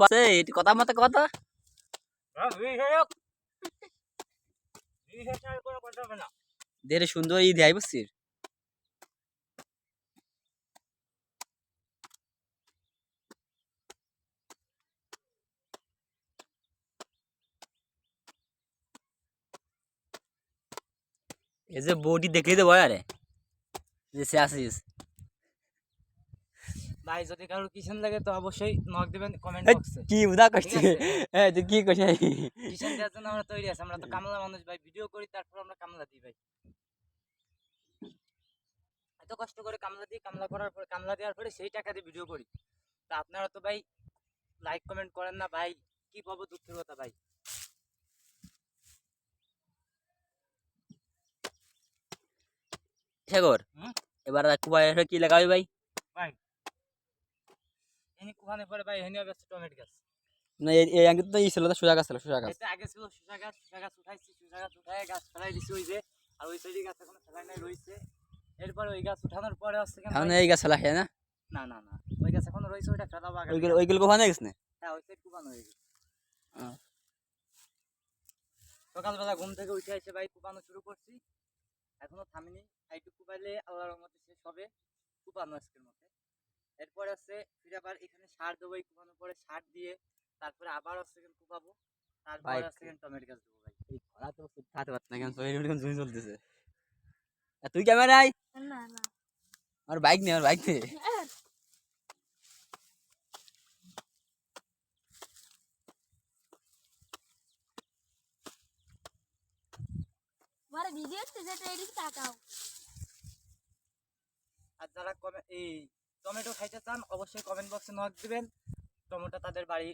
আছে এটি কথা মতো কথা দের সুন্দর ই দেয় বুঝছিস? এই যে বউটি দেখে দেবো আরে। যে সে আসিস। ভাই যদি কারোর কিচেন লাগে তো অবশ্যই নক দিবেন কমেন্ট বক্সে কি উদা করছে? হ্যাঁ তুই কি করছিস? কিচেন দেওয়ার জন্য আমরা তৈরি আছি। আমরা তো কামলা মানুষ ভাই ভিডিও করি তারপর আমরা কামলা দিই ভাই। এত কষ্ট করে কামলা দিই কামলা করার পরে কামলা দেওয়ার পরে সেই টাকা দিয়ে ভিডিও করি। তা আপনারা তো ভাই লাইক কমেন্ট করেন না ভাই। কি পাবো দুঃখের কথা ভাই। সাগর হুম? এবার কুবাই কি লাগাবি ভাই এনি কুহানে পরে ভাই এনে হবে টমেটো গাছ। না এই- আগে তো ই ছিল সোজা গাছ ছিল সোজা গাছ। আগে ছিল সুসা গাছ সুসা গাছ উঠাইছি সুসা গাছ উঠায় গাছ ফেলাই দিছি ওই যে আর ওই সাইডে গাছ এখনও ফেলাই নাই রয়েছে। এরপর ওই গাছ উঠানোর পরে হচ্ছে কেন এখন এই গাছ ফেলা হয় না? না না না ওই গাছ এখনও রয়েছে ওইটা ফেলাবো আগে ওইগুলো ওইগুলো কোথায় গেছে না? হ্যাঁ ওই সাইড কুপানো হয়ে গেছে। সকালবেলা ঘুম থেকে উঠে এসে ভাই কুপানো শুরু করছি। এখনও থামিনি। একটু কুপাইলে আল্লাহর মধ্যে শেষ হবে। কুপানো আজকের মধ্যে। এরপর আছে ফিরে আবার এখানে সার দেবো এই কুপানোর পরে সার দিয়ে তারপরে আবার হচ্ছে কুপাবো। তারপর হচ্ছে টমেটো গাছ দেবো ভাই। এই খরা তো থাকতে পারত না কেন? শরীর কেমন জুই চলতেছে। আর তুই ক্যামেরায় না না। আমার বাইক নেই আমার বাইক নেই আর যারা কমে এই টমেটো খাইতে চান অবশ্যই কমেন্ট বক্সে নক দিবেন। টমেটো তাদের বাড়ি